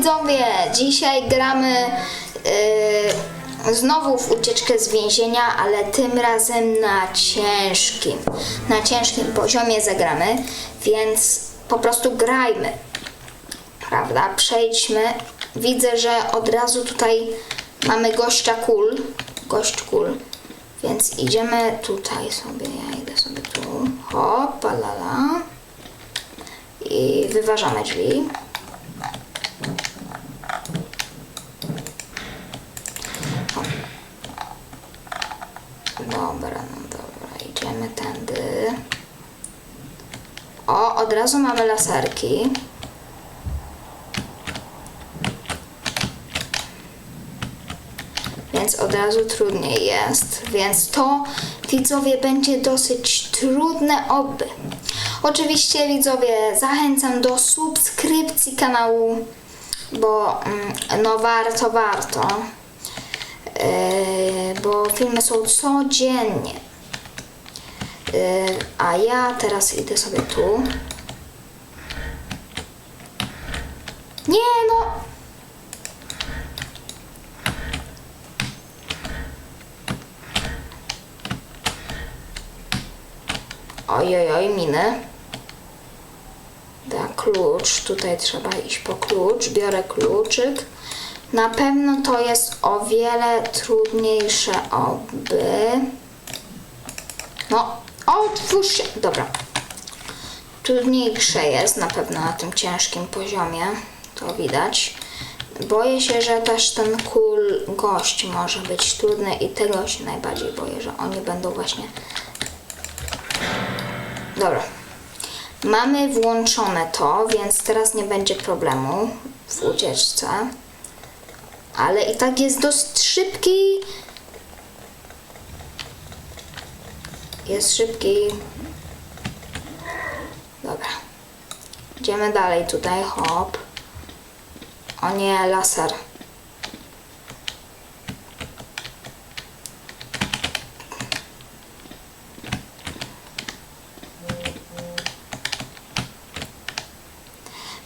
widzowie! Dzisiaj gramy yy, znowu w ucieczkę z więzienia, ale tym razem na ciężkim. Na ciężkim poziomie zagramy, więc po prostu grajmy. Prawda? Przejdźmy. Widzę, że od razu tutaj mamy gościa kul. Gość kul. Więc idziemy tutaj sobie. Ja idę sobie tu. Hop, lala. I wyważamy drzwi. O. Dobra, no dobra, idziemy tędy. O, od razu mamy laserki. Więc od razu trudniej jest. Więc to, widzowie, będzie dosyć trudne oby. Oczywiście, widzowie, zachęcam do subskrypcji kanału, bo mm, no warto, warto. Yy, bo filmy są codziennie. Yy, a ja teraz idę sobie tu. Nie no! Ojej, oj, miny. Da klucz, tutaj trzeba iść po klucz, biorę kluczyk. Na pewno to jest o wiele trudniejsze, oby. No, otwórz się. Dobra. Trudniejsze jest na pewno na tym ciężkim poziomie, to widać. Boję się, że też ten kul gość może być trudny i tego się najbardziej boję, że oni będą właśnie Dobra. Mamy włączone to, więc teraz nie będzie problemu w ucieczce. Ale i tak jest dosyć szybki. Jest szybki. Dobra. Idziemy dalej tutaj, hop. O nie, laser.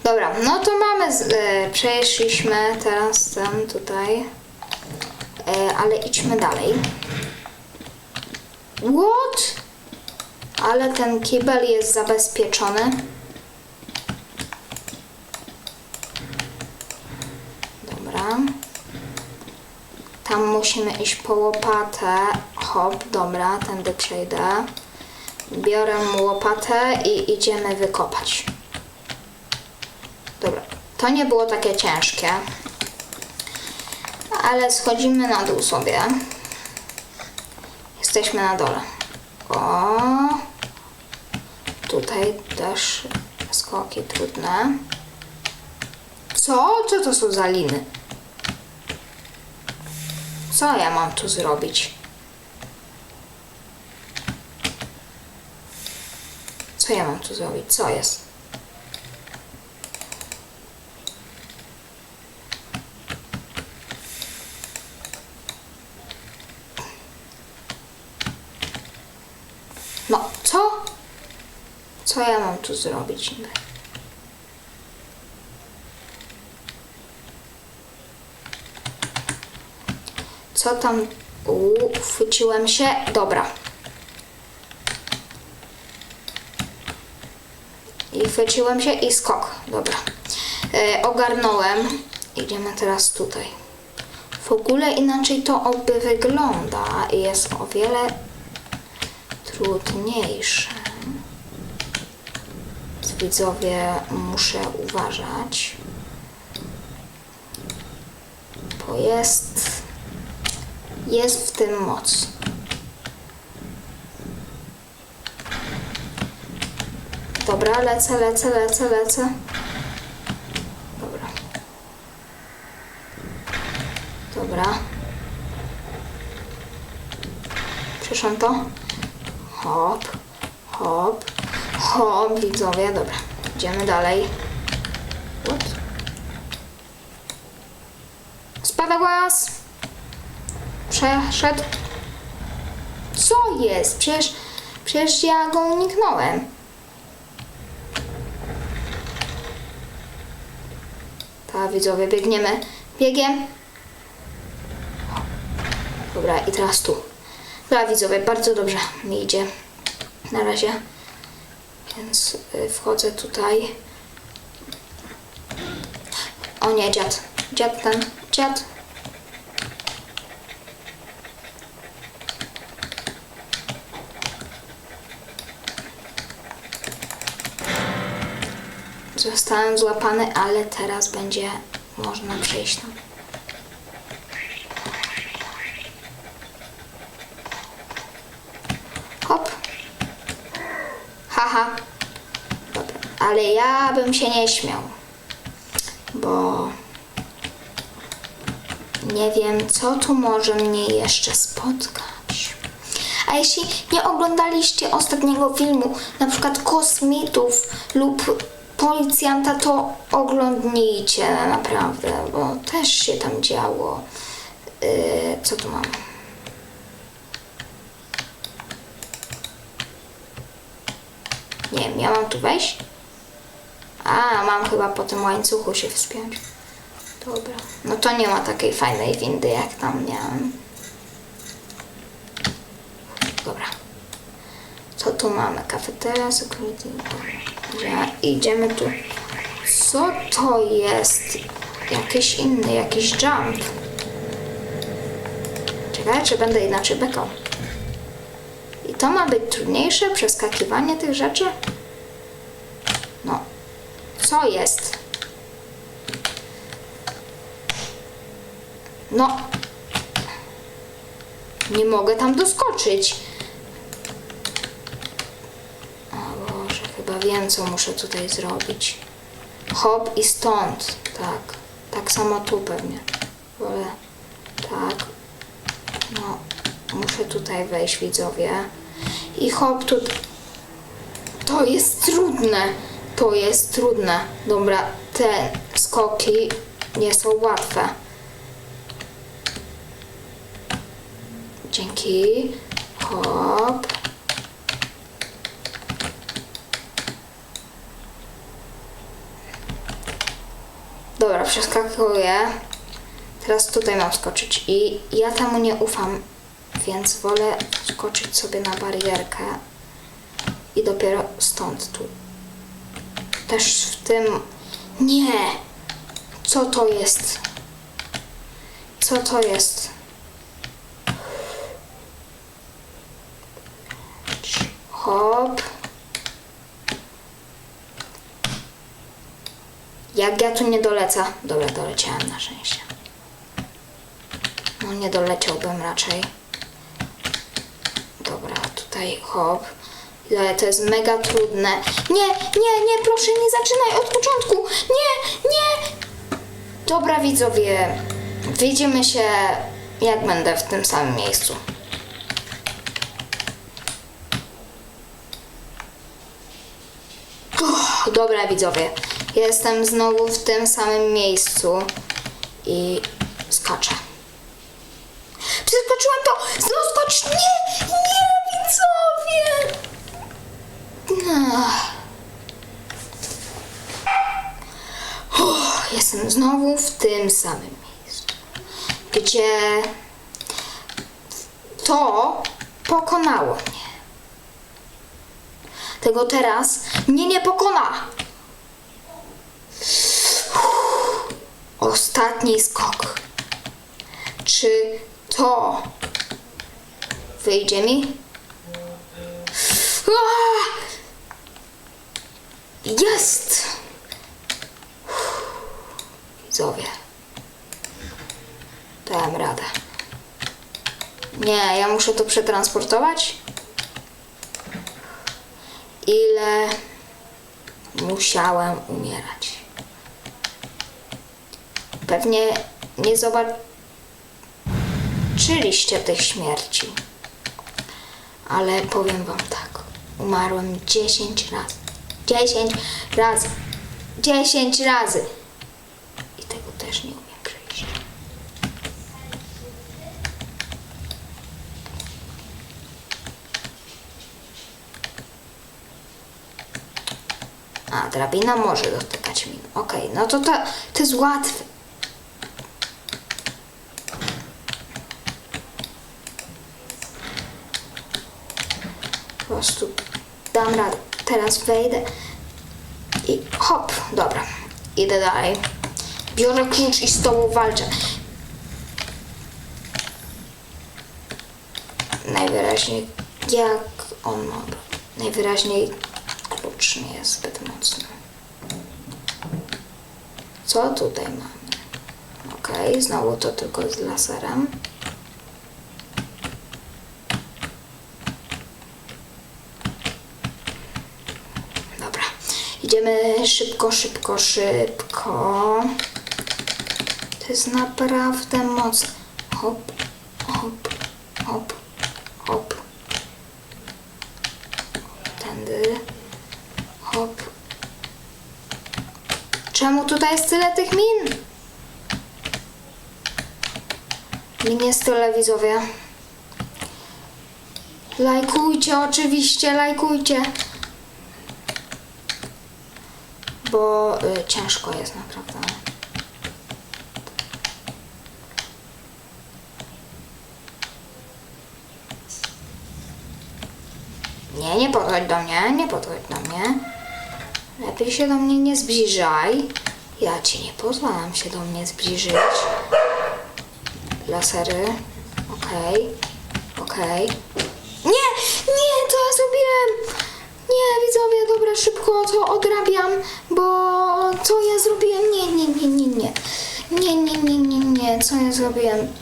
Dobra, no to mamy, z, e, przeszliśmy teraz ten tutaj, e, ale idźmy dalej. What? Ale ten kibel jest zabezpieczony. Dobra. Tam musimy iść po łopatę. Hop, dobra, tędy przejdę. Biorę łopatę i idziemy wykopać. To nie było takie ciężkie. Ale schodzimy na dół sobie. Jesteśmy na dole. O. Tutaj też skoki trudne. Co? Co to są za liny? Co ja mam tu zrobić? Co ja mam tu zrobić? Co jest? No, co? Co ja mam tu zrobić? Co tam? Uuu, chwyciłem się. Dobra. I chwyciłem się i skok. Dobra. E, ogarnąłem. Idziemy teraz tutaj. W ogóle inaczej to oby wygląda i jest o wiele trudniejsze. Widzowie, muszę uważać, bo jest, jest w tym moc. Dobra, lecę, lecę, lecę, lecę. Dobra. Dobra. Przeszłam to. Hop, hop, hop, widzowie, dobra. Idziemy dalej. What? Spada głaz! Przeszedł. Co jest? Przecież, przecież ja go uniknąłem. Ta widzowie, biegniemy. Biegiem. Dobra, i teraz tu. Dobra, widzowie, bardzo dobrze mi idzie. Na razie. Więc y, wchodzę tutaj. O nie, dziad. Dziad ten. Dziad. Zostałem złapany, ale teraz będzie można przejść tam. Hop. Haha. Dobra, ale ja bym się nie śmiał, bo nie wiem, co tu może mnie jeszcze spotkać. A jeśli nie oglądaliście ostatniego filmu, na przykład kosmitów lub policjanta, to oglądnijcie naprawdę, bo też się tam działo. Yy, co tu mam? Nie wiem, ja mam tu wejść? A, mam chyba po tym łańcuchu się wspiąć. Dobra. No to nie ma takiej fajnej windy, jak tam miałem. Dobra. Co tu mamy? Kafeteria, security. Dobra. Idziemy tu. Co to jest? Jakiś inny, jakiś jump. Czekaj, czy będę inaczej bekał. I to ma być trudniejsze, przeskakiwanie tych rzeczy? Co jest? No. Nie mogę tam doskoczyć. O Boże, chyba wiem, co muszę tutaj zrobić. Hop i stąd. Tak. Tak samo tu pewnie. Wolę. Tak. No. Muszę tutaj wejść, widzowie. I hop tu. To jest trudne. To jest trudne. Dobra, te skoki nie są łatwe. Dzięki. Hop. Dobra, przeskakuję. Teraz tutaj mam skoczyć i ja temu nie ufam, więc wolę skoczyć sobie na barierkę i dopiero stąd tu. Też w tym... Nie! Co to jest? Co to jest? Hop. Jak ja tu nie dolecę? Dobra, doleciałem na szczęście. No nie doleciałbym raczej. Dobra, tutaj hop. Ale to jest mega trudne. Nie, nie, nie, proszę, nie zaczynaj od początku. Nie, nie. Dobra, widzowie. Widzimy się, jak będę w tym samym miejscu. Uff, Dobra, widzowie. Jestem znowu w tym samym miejscu i skaczę. Przeskoczyłam to! Znowu skocz! Nie! Nie, widzowie! No. Uff, Jestem znowu w tym samym miejscu, gdzie to pokonało mnie. Tego teraz mnie nie pokona. Ostatni skok. Czy to wyjdzie mi? Aaa! Jest! Widzowie. Dałem radę. Nie, ja muszę to przetransportować. Ile musiałem umierać. Pewnie nie zobaczyliście tych śmierci. Ale powiem wam tak. Umarłem 10 razy. 10 razy. 10 razy. I tego też nie umiem przejść. A, drabina może dotykać min. Okej, no to, to to jest łatwe. Po prostu dam radę. Teraz wejdę i hop, dobra. Idę dalej. Biorę klucz i z tobą walczę. Najwyraźniej jak on ma. Najwyraźniej klucz nie jest zbyt mocny. Co tutaj mamy? Okej, znowu to tylko z laserem. Dobra, idziemy szybko, szybko, szybko. To jest naprawdę mocne. Hop, hop, hop, hop. Tędy. Hop. Czemu tutaj jest tyle tych min? Min jest tyle, widzowie. Lajkujcie, oczywiście, lajkujcie. Bo y, ciężko jest naprawdę. Nie, nie podchodź do mnie, nie podchodź do mnie. Lepiej się do mnie nie zbliżaj. Ja ci nie pozwalam się do mnie zbliżyć. Lasery. Okej. Okej. Nie! Nie! Co ja zrobiłem? Nie, widzowie, dobra, szybko to odrabiam, bo co ja zrobiłem? Nie, nie, nie, nie, nie. Nie, nie, nie, nie, nie. Co ja zrobiłem?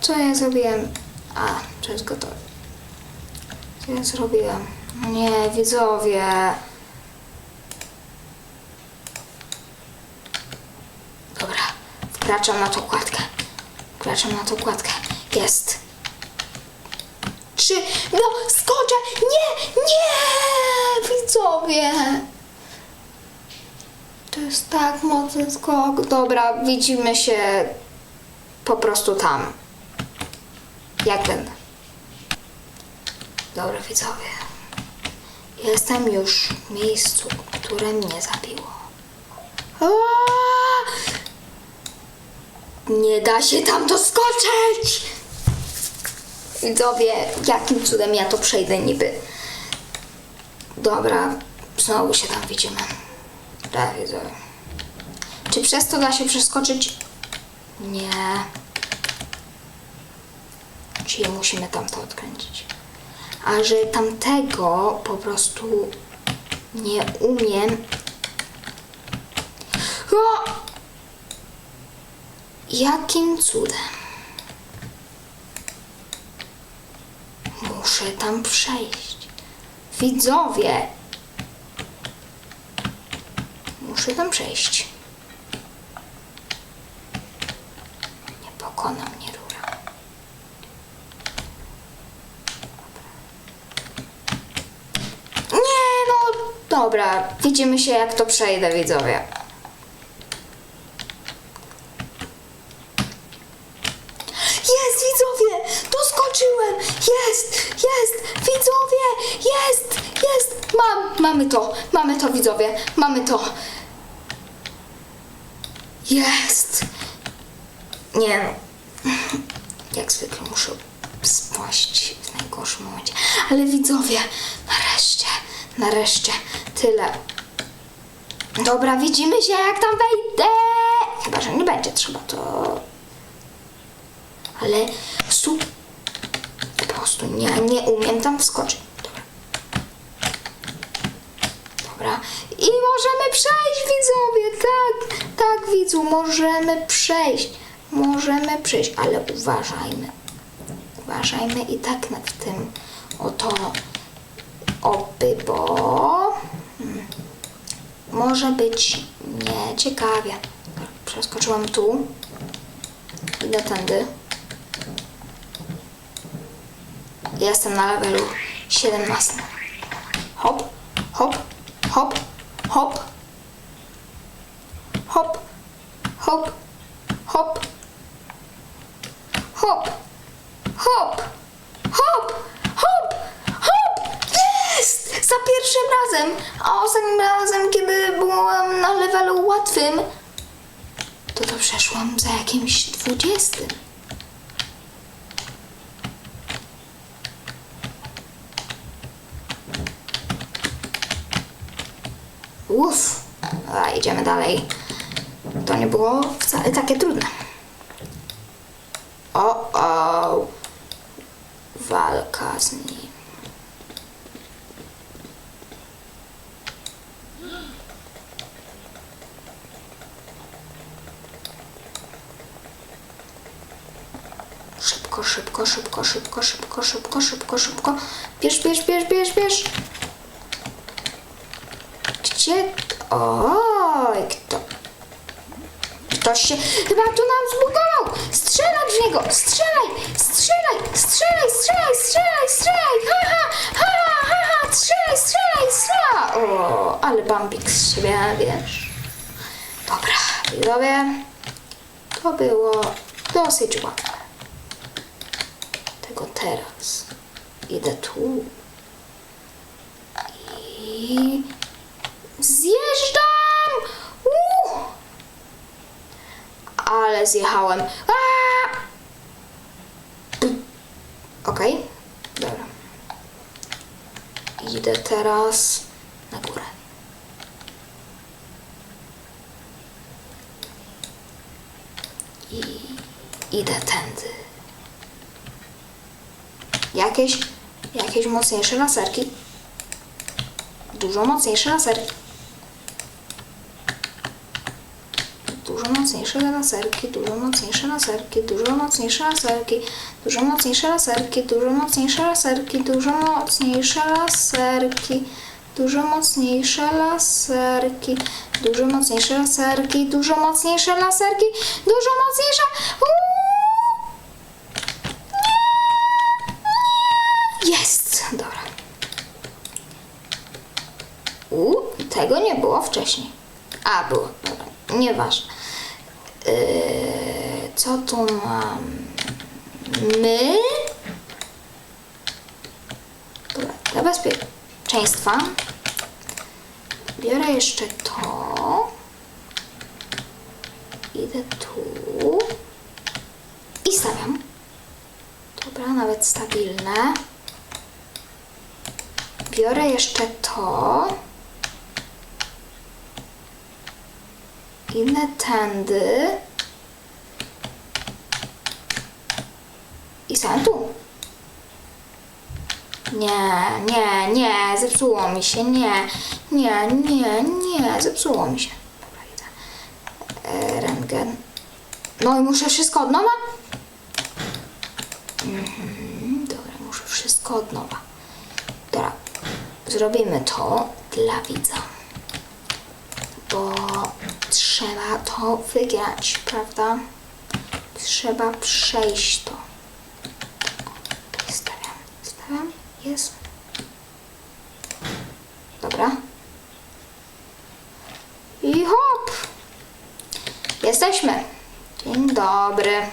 Co ja zrobiłem? A, to jest gotowe. Co ja zrobiłem? Nie, widzowie. Dobra, wkraczam na tą kładkę. Wkraczam na tą kładkę. Jest. Trzy. No, skoczę! Nie! Nie! Widzowie! To jest tak mocny skok. Dobra, widzimy się po prostu tam. Jak będę. Dobra, widzowie. Jestem już w miejscu, które mnie zabiło. Nie da się tam doskoczyć! Widzowie, jakim cudem ja to przejdę niby? Dobra, znowu się tam widzimy. Widzowie. Czy przez to da się przeskoczyć? Nie. Czyli musimy tamto odkręcić. A że tamtego po prostu nie umiem. O! Jakim cudem? Muszę tam przejść. Widzowie! Muszę tam przejść. Nie pokona mnie rura. Nie, no dobra. Widzimy się jak to przejdę, widzowie. Jest, widzowie! Doskoczyłem! Jest! Jest! Widzowie! Jest! Jest! Mam! Mamy to! Mamy to, widzowie! Mamy to! Jest! Nie no. Jak zwykle muszę spaść w najgorszym momencie. Ale widzowie, nareszcie, nareszcie, tyle. Dobra, widzimy się jak tam wejdę. Chyba, że nie będzie trzeba to ale su... Po prostu nie, nie umiem tam wskoczyć. Dobra. Dobra. I możemy przejść, widzowie. Tak, tak, widzu, możemy przejść. Możemy przejść, ale uważajmy. Uważajmy i tak na- w tym oto oby, bo hmm, może być nieciekawie. Przeskoczyłam tu. Idę tędy. Jestem na levelu 17. Hop, hop, hop, hop. Hop, hop, hop. Hop, hop, hop, hop, hop. Jest! Za pierwszym razem. A ostatnim razem, kiedy łatwym, to to przeszłam za jakimś dwudziestym. Uff, a idziemy dalej. To nie było wcale takie trudne. O, o. Walka z nim. Szybko, szybko, szybko, szybko, szybko, szybko, szybko, szybko. Bierz, bierz, bierz, bierz, bierz. Gdzie? Oj, kto? Ktoś się chyba tu nam zbugował! Strzelaj w niego! Strzelaj! Strzelaj! Strzelaj! Strzelaj! Strzelaj! Strzelaj! Ha, ha! Ha, ha, ha! Strzelaj! Strzelaj! Strzelaj! O, ale Bambik z siebie, wiesz. Dobra, widzowie. To było dosyć łatwe. Tego teraz. Idę tu. I zjeżdżam! Uh! Ale zjechałem. Okej, dobra. Idę teraz na górę. I idę tędy. Jakieś, jakieś mocniejsze laserki. Dużo mocniejsze laserki. Dużo mocniejsze laserki, dużo mocniejsze laserki, dużo mocniejsze laserki, dużo mocniejsze laserki, dużo mocniejsze laserki, dużo mocniejsze laserki, dużo mocniejsze laserki, dużo mocniejsze laserki, dużo mocniejsze laserki, dużo mocniejsze. Jest! Dobra. U, tego nie było wcześniej. A, było, dobra, nieważne. Yy, co tu mam? My? Dobra, dla bezpieczeństwa biorę jeszcze to. Idę tu i stawiam. Dobra, nawet stabilne. Biorę jeszcze to. Idę tędy. I sam tu. Nie, nie, nie, zepsuło mi się, nie, nie, nie, nie, zepsuło mi się. E, rentgen. No i muszę wszystko od nowa? Mhm, dobra, muszę wszystko od nowa. Dobra, zrobimy to dla widza. Trzeba to wygrać, prawda? Trzeba przejść to. Tutaj stawiam, stawiam, jest. Dobra. I hop! Jesteśmy. Dzień dobry.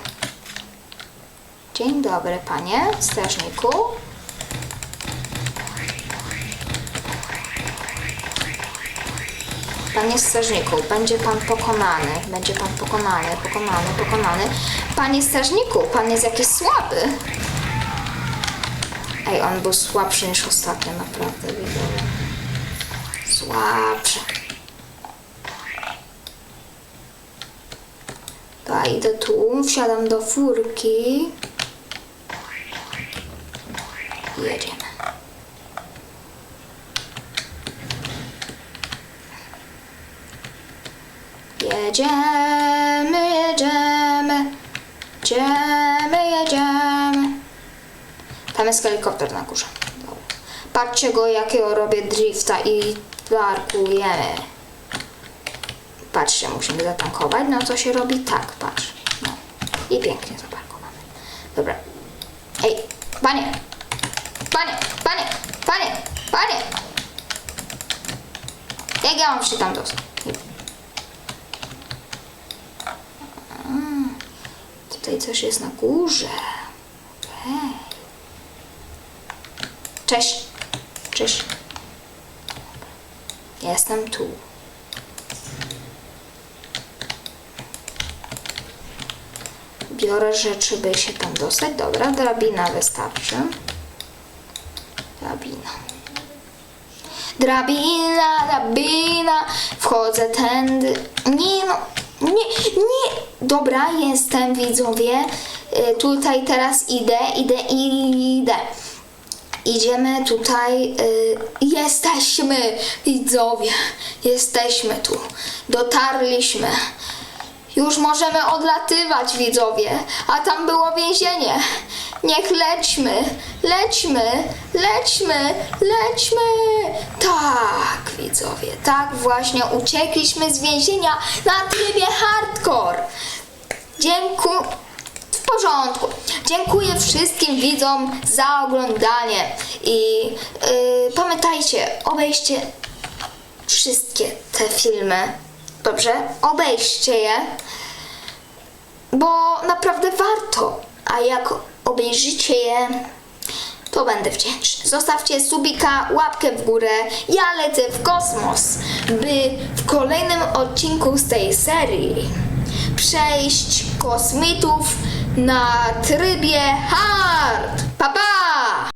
Dzień dobry, panie strażniku. Panie strażniku, będzie pan pokonany. Będzie pan pokonany, pokonany, pokonany. Panie strażniku, pan jest jakiś słaby. Ej, on był słabszy niż ostatnio, naprawdę widzę. Słabszy. Dobra, idę tu, wsiadam do furki. I jedziemy. Jedziemy, jedziemy, jedziemy, jedziemy. Tam jest helikopter na górze. Dobra. Patrzcie go, jakiego robię drifta i parkujemy. Patrzcie, musimy zatankować. No to się robi tak, patrz. No. I pięknie zaparkowany. Dobra. Ej, panie! Panie, panie, panie, panie! Jak ja mam się tam dostać? Tutaj coś jest na górze. Okay. Cześć. Cześć. Jestem tu. Biorę rzeczy, by się tam dostać. Dobra, drabina wystarczy. Drabina. Drabina, drabina. Wchodzę tędy. Nie no. Nie, nie. Dobra, jestem widzowie. Y, Tutaj teraz idę, idę, idę. Idziemy tutaj. Y, jesteśmy, widzowie. Jesteśmy tu. Dotarliśmy. Już możemy odlatywać, widzowie. A tam było więzienie. Niech lećmy, lećmy, lećmy, lećmy. Tak, widzowie, tak właśnie uciekliśmy z więzienia na trybie hardcore. Dziękuję. W porządku. Dziękuję wszystkim widzom za oglądanie i yy, pamiętajcie, obejrzcie wszystkie te filmy. Dobrze? Obejrzcie je, bo naprawdę warto. A jak obejrzycie je, to będę wdzięczny. Zostawcie subika, łapkę w górę. Ja lecę w kosmos, by w kolejnym odcinku z tej serii przejść kosmitów na trybie hard. Pa, pa!